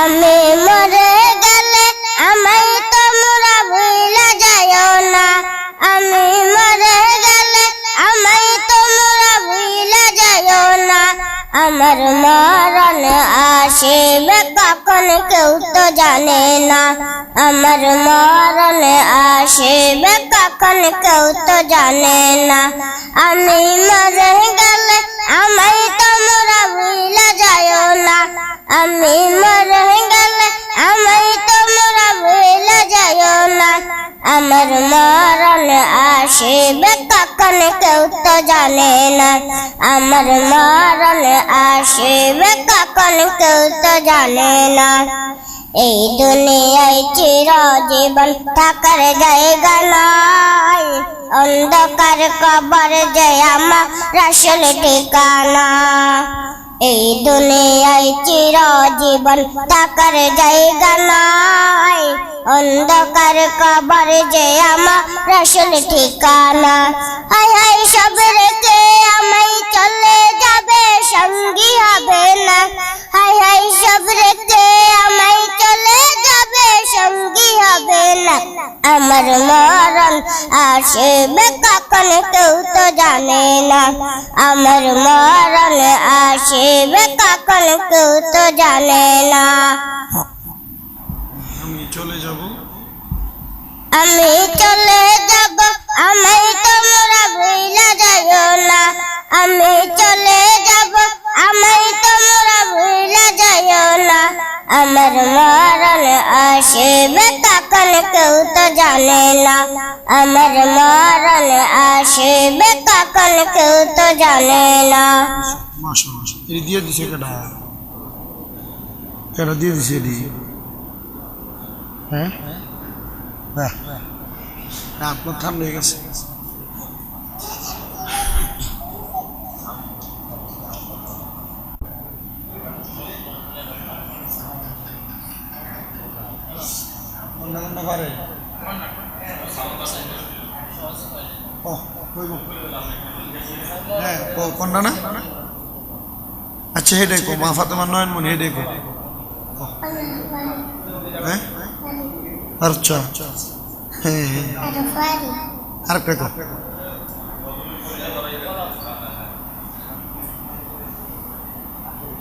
আমি মরে গেলে আমায় তোমরা ভুলে যাইও না। আমি মরে গেলে আমায় তোমরা ভুলে যাইও না। আমার মরণ আসিবে কখন কেউ তো জানে না। আমার মরণ আসিবে কখন কেউ তো জানে না। আমি মরে গেলে আমার মরণ আসিবে কখন কেউ তো জানে না। আমার মরণ আসিবে কখন কেউ তো জানে না। এই দুনিয়ায় চির জীবন থাকার জায়গা নয় অন্ধকার কবর যে আমার আসল ঠিকানা। এই দুনিয়ায় চির জীবন থাকার জায়গা নয় অন্ধকার কবর যে আমার আসল ঠিকানা। হাই হাই সব রেখে আমায় চলে যাবে, সঙ্গী হবে না। হাই হাই সব রেখে আমায় চলে যাবে, সঙ্গী হবে না। আমার মরণ আসবে কখন কেউ তো জানে না। আমার মরণ আসবে কখন কেউ তো জানে না। আমি চলে যাব। আমি চলে যাব আমায় তোমরা ভুলে যাইও না। আমি চলে যাব আমায় তোমরা ভুলে যাইও না। আমার মরণ আসবে কখন কেউ তো জানে না। আমার মরণ আসবে কখন কেউ তো জানে না। মাসা মাসা দিয়ে দিছে কেটা কেটা দিয়ে দিছে না, আপনার ঠান্ডা হয়ে গেছে রান্না বান্না পারে ও কইব হ্যাঁ ও কোনটা না আচ্ছা হেডে কো মা ফাতেমা নয়নমণি হেডে কো হ্যাঁ আচ্ছা হ্যাঁ আরেকটা কো